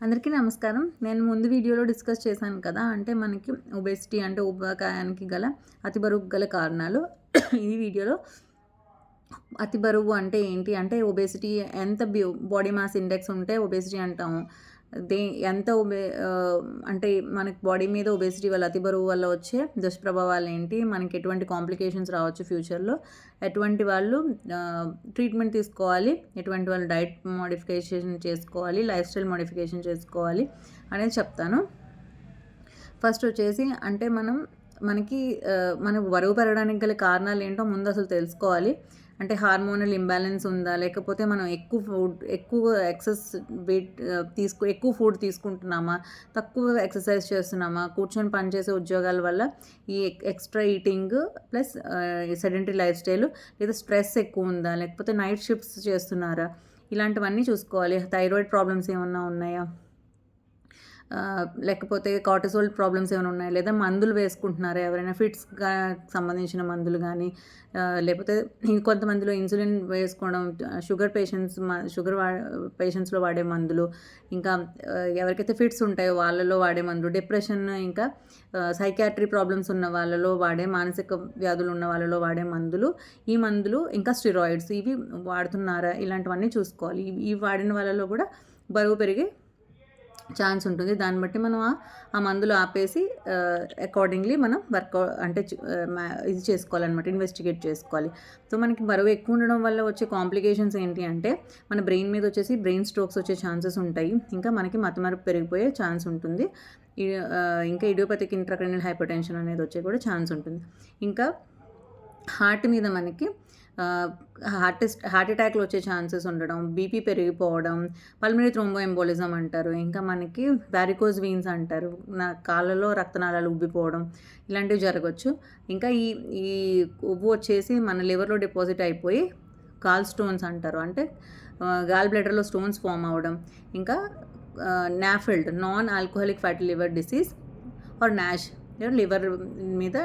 అందరికీ నమస్కారం. నేను ముందు వీడియోలో డిస్కస్ చేశాను కదా అంటే మనకి ఒబెసిటీ అంటే ఉబ్బకాయానికి గల అతి బరువు గల కారణాలు. ఈ వీడియోలో అతి బరువు అంటే ఏంటి? అంటే ఒబేసిటీ ఎంత బాడీ మాస్ ఇండెక్స్ ఉంటే ఒబేసిటీ అంటాము. దే ఎంత ఒబే అంటే మనకి బాడీ మీద ఒబేసిటీ వల్ల అతి బరువు వల్ల వచ్చే దుష్ప్రభావాలు ఏంటి మనకి ఎటువంటి కాంప్లికేషన్స్ రావచ్చు ఫ్యూచర్లో ఎటువంటి వాళ్ళు ట్రీట్మెంట్ తీసుకోవాలి ఎటువంటి వాళ్ళు డైట్ మోడిఫికేషన్ చేసుకోవాలి లైఫ్ స్టైల్ మోడిఫికేషన్ చేసుకోవాలి అనేది చెప్తాను. ఫస్ట్ వచ్చేసి అంటే మనం మనకి మన బరువు పెరగడానికి గల కారణాలు ఏంటో ముందు అసలు తెలుసుకోవాలి. అంటే హార్మోనల్ ఇంబ్యాలెన్స్ ఉందా? లేకపోతే మనం ఎక్కువ ఫుడ్ ఎక్కువ ఎక్సెస్ వెయిట్ తీసుకు ఎక్కువ ఫుడ్ తీసుకుంటున్నామా? తక్కువ ఎక్సర్సైజ్ చేస్తున్నామా? కూర్చొని పనిచేసే ఉద్యోగాల వల్ల ఈ extra eating plus sedentary lifestyle లేదా స్ట్రెస్ ఎక్కువ ఉందా? లేకపోతే నైట్ షిఫ్ట్స్ చేస్తున్నారా? ఇలాంటివన్నీ చూసుకోవాలి. థైరాయిడ్ ప్రాబ్లమ్స్ ఏమన్నా ఉన్నాయా? లేకపోతే కార్టిసోల్ ప్రాబ్లమ్స్ ఏమైనా ఉన్నాయా? లేదా మందులు వేసుకుంటున్నారా ఎవరైనా? ఫిట్స్గా సంబంధించిన మందులు కానీ లేకపోతే ఇంకొంతమందిలో ఇన్సులిన్ వేసుకోవడం షుగర్ పేషెంట్స్ షుగర్ వా పేషెంట్స్లో వాడే మందులు ఇంకా ఎవరికైతే ఫిట్స్ ఉంటాయో వాళ్ళలో వాడే మందులు డిప్రెషన్ ఇంకా సైకాట్రీ ప్రాబ్లమ్స్ ఉన్న వాళ్ళలో వాడే మానసిక వ్యాధులు ఉన్న వాళ్ళలో వాడే మందులు ఈ మందులు ఇంకా స్టిరాయిడ్స్ ఇవి వాడుతున్నారా? ఇలాంటివన్నీ చూసుకోవాలి. ఇవి వాడిన వాళ్ళలో కూడా బరువు పెరిగి ఛాన్స్ ఉంటుంది. దాన్ని బట్టి మనం ఆ మందులు ఆపేసి అకార్డింగ్లీ మనం వర్క్ అంటే ఇది చేసుకోవాలన్నమాట ఇన్వెస్టిగేట్ చేసుకోవాలి. సో మనకి బరువు ఎక్కువ ఉండడం వల్ల వచ్చే కాంప్లికేషన్స్ ఏంటి అంటే మన బ్రెయిన్ మీద వచ్చేసి బ్రెయిన్ స్ట్రోక్స్ వచ్చే ఛాన్సెస్ ఉంటాయి. ఇంకా మనకి మతమరుపు పెరిగిపోయే ఛాన్స్ ఉంటుంది. ఇంకా ఇడియోపతిక్ ఇంట్రాక్రైనల్ హైపర్ టెన్షన్ అనేది వచ్చే కూడా ఛాన్స్ ఉంటుంది. ఇంకా హార్ట్ మీద మనకి హార్ట్ హార్ట్ అటాక్లు వచ్చే ఛాన్సెస్ ఉండడం బీపీ పెరిగిపోవడం పల్మరీ థ్రోంబో ఎంబోలిజం అంటారు. ఇంకా మనకి వ్యారికోజ్ వీన్స్ అంటారు. నా కాళ్ళలో రక్తనాళాలు ఉబ్బిపోవడం ఇలాంటివి జరగవచ్చు ఇంకా ఈ ఈ ఉబ్బు వచ్చేసి మన లివర్లో డిపాజిట్ అయిపోయి కాల్ స్టోన్స్ అంటారు. అంటే గాల్ బ్లెడర్లో స్టోన్స్ ఫామ్ అవ్వడం ఇంకా NAFLD non alcoholic fatty liver disease or NASH liver మీద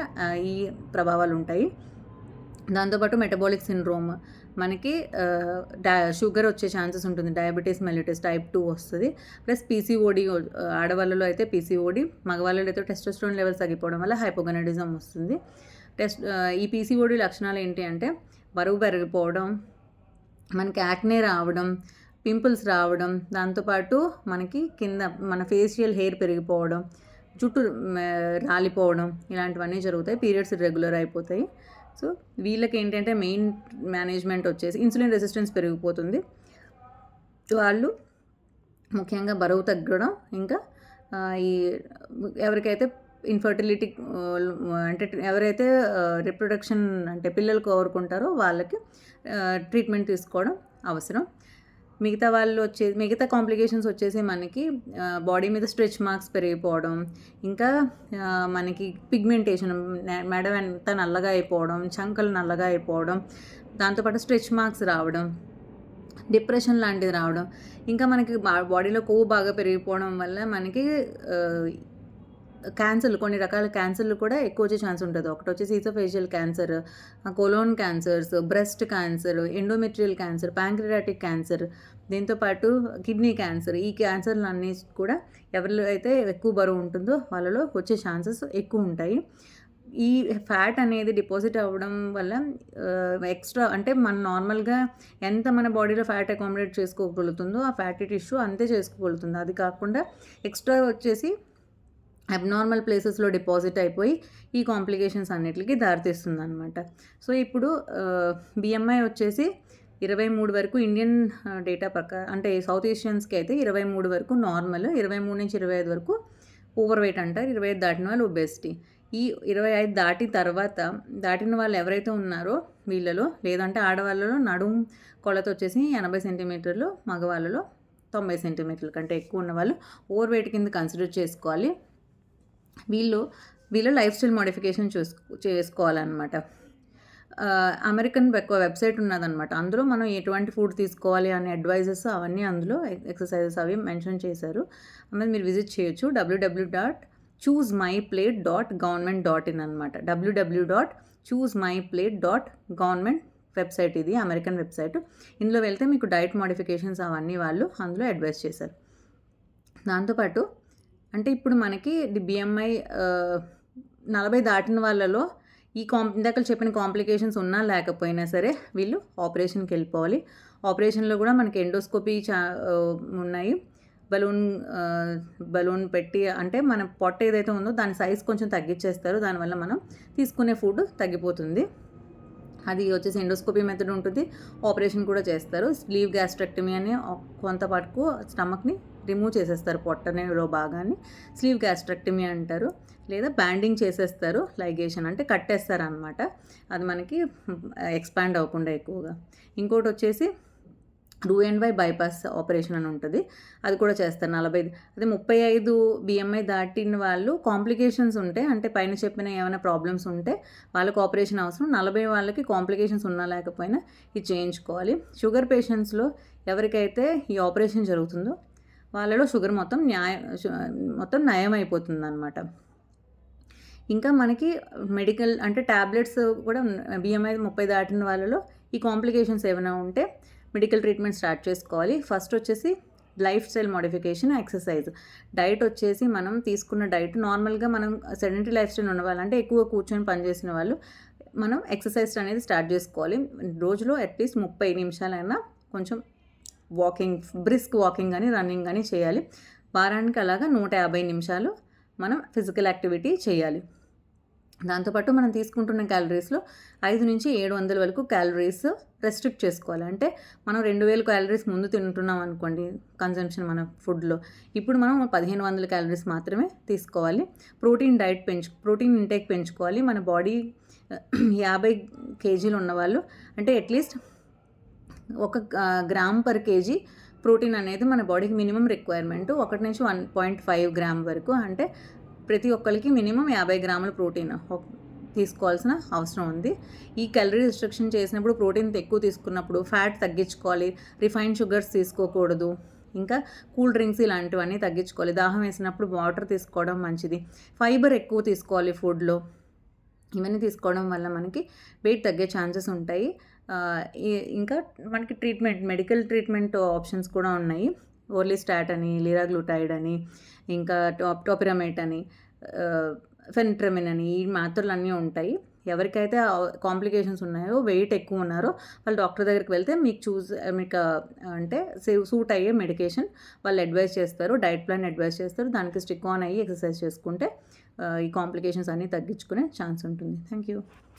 ఈ ప్రభావాలు ఉంటాయి. దాంతోపాటు మెటబాలిక్ సిండ్రోమ్ మనకి డై షుగర్ వచ్చే ఛాన్సెస్ ఉంటుంది. డయాబెటీస్ మెలిటిస్ టైప్ టూ వస్తుంది. ప్లస్ పీసీఓడి ఆడవాళ్ళలో అయితే పీసీఓడి మగవాళ్ళలో అయితే టెస్టోస్ట్రోన్ లెవెల్స్ తగ్గిపోవడం వల్ల హైపోగనడిజం వస్తుంది. టెస్ట్ ఈ పీసీఓడి లక్షణాలు ఏంటి అంటే బరువు పెరిగిపోవడం మనకి యాక్నే రావడం పింపుల్స్ రావడం దాంతోపాటు మనకి కింద మన ఫేషియల్ హెయిర్ పెరిగిపోవడం జుట్టు రాలిపోవడం ఇలాంటివన్నీ జరుగుతాయి. పీరియడ్స్ రెగ్యులర్ అయిపోతాయి. సో వీళ్ళకి ఏంటంటే మెయిన్ మేనేజ్మెంట్ వచ్చేసి ఇన్సులిన్ రెసిస్టెన్స్ పెరిగిపోతుంది. వాళ్ళు ముఖ్యంగా బరువు తగ్గడం ఇంకా ఈ ఎవరికైతే ఇన్ఫర్టిలిటీ అంటే ఎవరైతే రిప్రొడక్షన్ అంటే పిల్లలు కోరుకుంటారో వాళ్ళకి ట్రీట్మెంట్ తీసుకోవడం అవసరం. మిగతా వాళ్ళు వచ్చే మిగతా కాంప్లికేషన్స్ వచ్చేసి మనకి బాడీ మీద స్ట్రెచ్ మార్క్స్ పెరిగిపోవడం ఇంకా మనకి పిగ్మెంటేషన్ మెడ ఎంత నల్లగా అయిపోవడం చంకలు నల్లగా అయిపోవడం దాంతోపాటు స్ట్రెచ్ మార్క్స్ రావడం డిప్రెషన్ లాంటిది రావడం ఇంకా మనకి బాడీలో కొవ్వు బాగా పెరిగిపోవడం వల్ల మనకి క్యాన్సర్లు కొన్ని రకాల క్యాన్సర్లు కూడా ఎక్కువ వచ్చే ఛాన్స్ ఉంటుంది. ఒకటి వచ్చేసి oesophageal cancer colon cancers breast cancer endometrial cancer pancreatic cancer దీంతోపాటు కిడ్నీ క్యాన్సర్. ఈ క్యాన్సర్లు అన్నీ కూడా ఎవరిలో అయితే ఎక్కువ బరువు ఉంటుందో వాళ్ళలో వచ్చే ఛాన్సెస్ ఎక్కువ ఉంటాయి. ఈ ఫ్యాట్ అనేది డిపాజిట్ అవ్వడం వల్ల ఎక్స్ట్రా అంటే మన నార్మల్గా ఎంత మన బాడీలో ఫ్యాట్ అకామిడేట్ చేసుకోగలుగుతుందో ఆ ఫ్యాటీ టిష్యూ అంతే చేసుకోగలుగుతుంది. అది కాకుండా ఎక్స్ట్రా వచ్చేసి అబ్నార్మల్ ప్లేసెస్లో డిపాజిట్ అయిపోయి ఈ కాంప్లికేషన్స్ అన్నిటికీ దారితీస్తుంది అనమాట సో ఇప్పుడు బిఎంఐ వచ్చేసి ఇరవై మూడు వరకు ఇండియన్ డేటా ప్రకారం అంటే సౌత్ ఏషియన్స్కి అయితే ఇరవై మూడు వరకు నార్మల్ ఇరవై మూడు నుంచి ఇరవై ఐదు వరకు ఓవర్ వెయిట్ అంటారు. ఇరవై ఐదు దాటిన వాళ్ళు ఒబెసిటీ. ఈ ఇరవై ఐదు దాటి తర్వాత దాటిన వాళ్ళు ఎవరైతే ఉన్నారో వీళ్ళలో లేదంటే ఆడవాళ్ళలో నడుము కొలత వచ్చేసి ఎనభై సెంటీమీటర్లు మగవాళ్ళలో తొంభై సెంటీమీటర్ల కంటే ఎక్కువ ఉన్న వాళ్ళు ఓవర్ వెయిట్ కింద కన్సిడర్ చేసుకోవాలి. వీళ్ళు వీళ్ళు లైఫ్ స్టైల్ మోడిఫికేషన్ చూసుకో చేసుకోవాలన్నమాట. అమెరికన్ ఎక్కువ వెబ్సైట్ ఉన్నదన్నమాట. అందులో మనం ఎటువంటి ఫుడ్ తీసుకోవాలి అనే అడ్వైజెస్ అవన్నీ అందులో ఎక్సర్సైజెస్ అవి మెన్షన్ చేశారు. అందులో మీరు విజిట్ చేయొచ్చు. WWW dot choose my plate dot government dot in అనమాట WWW dot choose my plate dot government website ఇది అమెరికన్ వెబ్సైట్. ఇందులో వెళ్తే మీకు డైట్ మోడిఫికేషన్స్ అవన్నీ వాళ్ళు అందులో అడ్వైస్ చేశారు. దాంతోపాటు అంటే ఇప్పుడు మనకి బిఎంఐ నలభై దాటిన వాళ్ళలో ఈ కాం ఇందాక చెప్పిన కాంప్లికేషన్స్ ఉన్నా లేకపోయినా సరే వీళ్ళు ఆపరేషన్కి వెళ్ళిపోవాలి. ఆపరేషన్లో కూడా మనకి ఎండోస్కోపీ చా ఉన్నాయి. బలూన్ బలూన్ పెట్టి అంటే మన పొట్ట ఏదైతే ఉందో దాని సైజ్ కొంచెం తగ్గించేస్తారు. దానివల్ల మనం తీసుకునే ఫుడ్ తగ్గిపోతుంది. అది వచ్చేసి ఎండోస్కోపీ మెథడ్ ఉంటుంది. ఆపరేషన్ కూడా చేస్తారు. స్లీవ్ గ్యాస్ట్రెక్టమీ అని కొంత పాటుకు స్టమక్ని రిమూవ్ చేసేస్తారు పొట్టనేలో భాగాన్ని. స్లీవ్ గ్యాస్ట్రెక్టమీ అంటారు. లేదా బ్యాండింగ్ చేసేస్తారు లైగేషన్ అంటే కట్టేస్తారు అనమాట అది మనకి ఎక్స్పాండ్ అవ్వకుండా ఎక్కువగా. ఇంకోటి వచ్చేసి డూ అండ్ వై బైపాస్ ఆపరేషన్ అని ఉంటుంది. అది కూడా చేస్తారు నలభై అదే ముప్పై ఐదు బిఎంఐ దాటిన వాళ్ళు కాంప్లికేషన్స్ ఉంటే అంటే పైన చెప్పిన ఏమైనా ప్రాబ్లమ్స్ ఉంటే వాళ్ళకి ఆపరేషన్ అవసరం. నలభై వాళ్ళకి కాంప్లికేషన్స్ ఉన్నా లేకపోయినా ఇది చేయించుకోవాలి. షుగర్ పేషెంట్స్లో ఎవరికైతే ఈ ఆపరేషన్ జరుగుతుందో వాళ్ళలో షుగర్ మొత్తం న్యాయ మొత్తం నయం అయిపోతుంది అనమాట ఇంకా మనకి మెడికల్ అంటే ట్యాబ్లెట్స్ కూడా బిఎంఐ ముప్పై దాటిన వాళ్ళలో ఈ కాంప్లికేషన్స్ ఏమైనా ఉంటే మెడికల్ ట్రీట్మెంట్ స్టార్ట్ చేసుకోవాలి. ఫస్ట్ వచ్చేసి lifestyle modification exercise. Diet వచ్చేసి మనం తీసుకున్న డైట్ నార్మల్గా మనం సెడెంటరీ లైఫ్ స్టైల్ ఉన్న వాళ్ళంటే ఎక్కువ కూర్చొని పనిచేసిన వాళ్ళు మనం ఎక్సర్సైజ్ అనేది స్టార్ట్ చేసుకోవాలి. రోజులో అట్లీస్ట్ ముప్పై నిమిషాలైనా కొంచెం వాకింగ్ బ్రిస్క్ వాకింగ్ కానీ రన్నింగ్ కానీ చేయాలి. వారానికి అలాగా నూట యాభై నిమిషాలు మనం ఫిజికల్ యాక్టివిటీ చేయాలి. దాంతోపాటు మనం తీసుకుంటున్న క్యాలరీస్లో ఐదు నుంచి ఏడు వందల వరకు క్యాలరీస్ రెస్ట్రిక్ట్ చేసుకోవాలి. అంటే మనం రెండు వేల క్యాలరీస్ ముందు తింటున్నాం అనుకోండి కన్జంప్షన్ మన ఫుడ్లో ఇప్పుడు మనం పదిహేను వందల క్యాలరీస్ మాత్రమే తీసుకోవాలి. ప్రోటీన్ డైట్ పెంచు ప్రోటీన్ ఇంటేక్ పెంచుకోవాలి. మన బాడీ యాభై కేజీలు ఉన్నవాళ్ళు అంటే అట్లీస్ట్ ఒక గ్రామ్ పర్ కేజీ ప్రోటీన్ అనేది మన బాడీకి మినిమం రిక్వైర్మెంట్. ఒకటి నుంచి వన్ పాయింట్ ఫైవ్ గ్రామ్ వరకు అంటే ప్రతి ఒక్కరికి మినిమం యాభై గ్రాముల ప్రోటీన్ తీసుకోవాల్సిన అవసరం ఉంది. ఈ క్యాలరీ రిస్ట్రిక్షన్ చేసినప్పుడు ప్రోటీన్ ఎక్కువ తీసుకున్నప్పుడు ఫ్యాట్ తగ్గించుకోవాలి రిఫైన్డ్ షుగర్స్ తీసుకోకూడదు ఇంకా కూల్ డ్రింక్స్ ఇలాంటివన్నీ తగ్గించుకోవాలి. దాహం వేసినప్పుడు వాటర్ తీసుకోవడం మంచిది. ఫైబర్ ఎక్కువ తీసుకోవాలి ఫుడ్లో ఇవన్నీ తీసుకోవడం వల్ల మనకి వెయిట్ తగ్గే ఛాన్సెస్ ఉంటాయి. ఇంకా మనకి ట్రీట్మెంట్ మెడికల్ ట్రీట్మెంట్ ఆప్షన్స్ కూడా ఉన్నాయి. ఓర్లిస్టాట్ అని లీరాగ్లూటైడ్ అని ఇంకా టాప్ టోపిరమేట్ అని ఫెన్ట్రమిన్ అని ఈ మాత్రలు అన్నీ ఉంటాయి. ఎవరికైతే కాంప్లికేషన్స్ ఉన్నాయో వెయిట్ ఎక్కువ ఉన్నారో వాళ్ళు డాక్టర్ దగ్గరికి వెళ్తే మీకు చూస్ మీకు అంటే అంటే సూట్ అయ్యే మెడికేషన్ వాళ్ళు అడ్వైస్ చేస్తారు. డైట్ ప్లాన్ అడ్వైస్ చేస్తారు. దానికి స్టిక్ ఆన్ అయ్యి ఎక్సర్సైజ్ చేసుకుంటే ఈ కాంప్లికేషన్స్ అన్నీ తగ్గించుకునే ఛాన్స్ ఉంటుంది. Thank you.